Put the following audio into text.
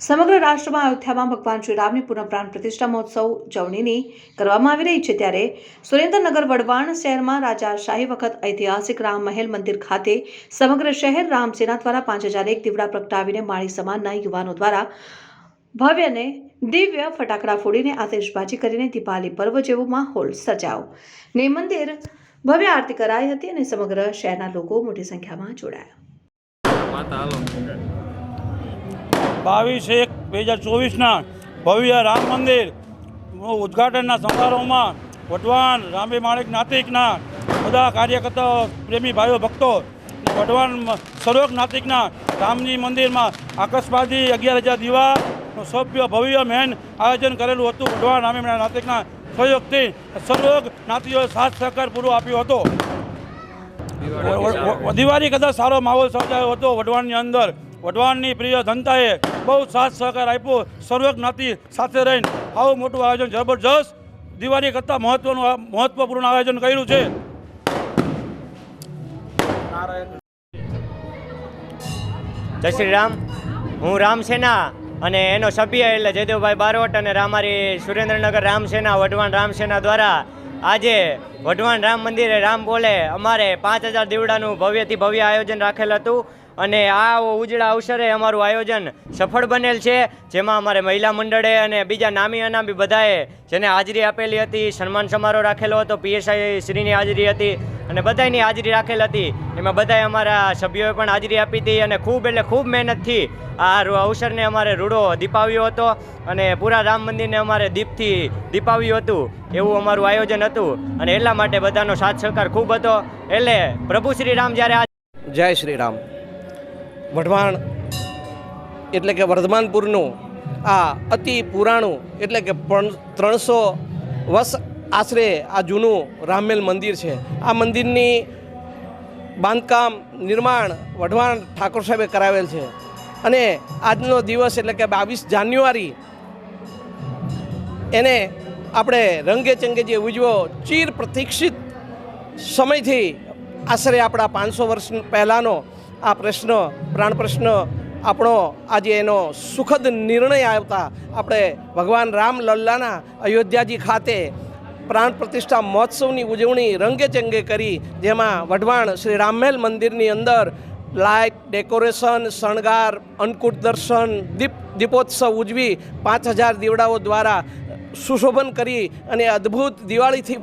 સમગ્ર રાષ્ટ્રમાં અયોધ્યામાં ભગવાન શ્રીરામની પુનઃ પ્રાણ પ્રતિષ્ઠા મહોત્સવ ઉજવણીની કરવામાં આવી રહી છે ત્યારે સુરેન્દ્રનગર વડવાણ શહેરમાં રાજા શાહી વખત ઐતિહાસિક રામ મહેલ મંદિર ખાતે સમગ્ર શહેર રામસેના દ્વારા પાંચ હજાર એક દીવડા પ્રગટાવીને માળી સમાનના યુવાનો દ્વારા ભવ્યને દિવ્ય ફટાકડા ફોડીને આતશબાજી કરીને દીપાવલી પર્વ જેવો માહોલ સજાવો ને મંદિર ભવ્ય આરતી કરાઈ હતી અને સમગ્ર શહેરના લોકો મોટી સંખ્યામાં જોડાયા. બાવીસ એક બે હજાર ચોવીસના ભવ્ય રામ મંદિર ઉદ્ઘાટનના સમારોહમાં વઢવાણ રામે માણેક નાતિકના બધા કાર્યકર્તાઓ પ્રેમી ભાઈઓ ભક્તો વઢવાણ સર્વક નાતિકના રામજી મંદિરમાં આકસ્માતી અગિયાર હજાર દીવાનું સભ્ય ભવ્ય મેન આયોજન કરેલું હતું. વઢવાણ રામે નાતિકના સહયોગથી સર્વક નાતીઓએ સાથ સહકાર પૂરો આપ્યો હતો. દિવાળી કદાચ સારો માહોલ સર્જાયો હતો. વઢવાણની અંદર વઢવાણની પ્રિય જનતાએ બહુ સાથ સહકાર આપ્યો. સર્વક જ્ઞાતિ સાથે રહીને આવું મોટું આયોજન જબરજસ્ત દિવાળી કરતાં મહત્વનું મહત્વપૂર્ણ આયોજન કર્યું છે. જય શ્રી રામ. હું રામસેના અને એનો સભ્ય એટલે જયદેવભાઈ બારોટ અને રામારી સુરેન્દ્રનગર રામસેના વઢવાણ રામસેના દ્વારા આજે વઢવાણ રામ મંદિરે રામ બોલે અમારે પાંચ હજાર દીવડાનું ભવ્યથી ભવ્ય આયોજન રાખેલ હતું. અને આ ઉજળા અવસરે અમારું આયોજન સફળ બનેલ છે, જેમાં અમારે મહિલા મંડળે અને બીજા નામી અનામી બધાએ જેને હાજરી આપેલી હતી, સન્માન સમારોહ રાખેલો હતો, પીએસઆઈ શ્રીની હાજરી હતી અને બધાની હાજરી રાખેલ હતી. એમાં બધાએ અમારા સભ્યોએ પણ હાજરી આપી હતી અને ખૂબ એટલે ખૂબ મહેનતથી આ અવસરને અમારે રૂડો દીપાવ્યો હતો અને પૂરા રામ મંદિરને અમારે દીપથી દીપાવ્યું હતું. એવું અમારું આયોજન હતું અને એટલા માટે બધાનો સાથ સહકાર ખૂબ હતો. એટલે પ્રભુ શ્રી રામ જ્યારે જય શ્રી રામ. વઢવાણ એટલે કે વર્ધમાનપુરનું આ અતિ પુરાણું એટલે કે ત્રણસો વર્ષ આશરે આ જૂનું રામમેલ મંદિર છે. આ મંદિરની બાંધકામ, નિર્માણ વઢવાણ ઠાકોર સાહેબે કરાવેલ છે. અને આજનો દિવસ એટલે કે બાવીસ જાન્યુઆરી એને આપણે રંગે ચંગે જે ઉજવો ચીર પ્રતીક્ષિત સમયથી આશરે આપણા પાંચસો વર્ષ પહેલાંનો આ પ્રશ્ન, પ્રાણ પ્રશ્ન, આપણો આજે એનો સુખદ નિર્ણય આવતા આપણે ભગવાન રામ લલ્લાના અયોધ્યાજી ખાતે પ્રાણ પ્રતિષ્ઠા મહોત્સવની ઉજવણી રંગે ચંગે કરી, જેમાં વઢવાણ શ્રી રામમહેલ મંદિરની અંદર લાઇટ, ડેકોરેશન, શણગાર, અન્નકૂટ દર્શન, દીપ, દીપોત્સવ ઉજવી પાંચ હજાર દીવડાઓ દ્વારા સુશોભન કરી અને અદ્ભુત દિવાળીથી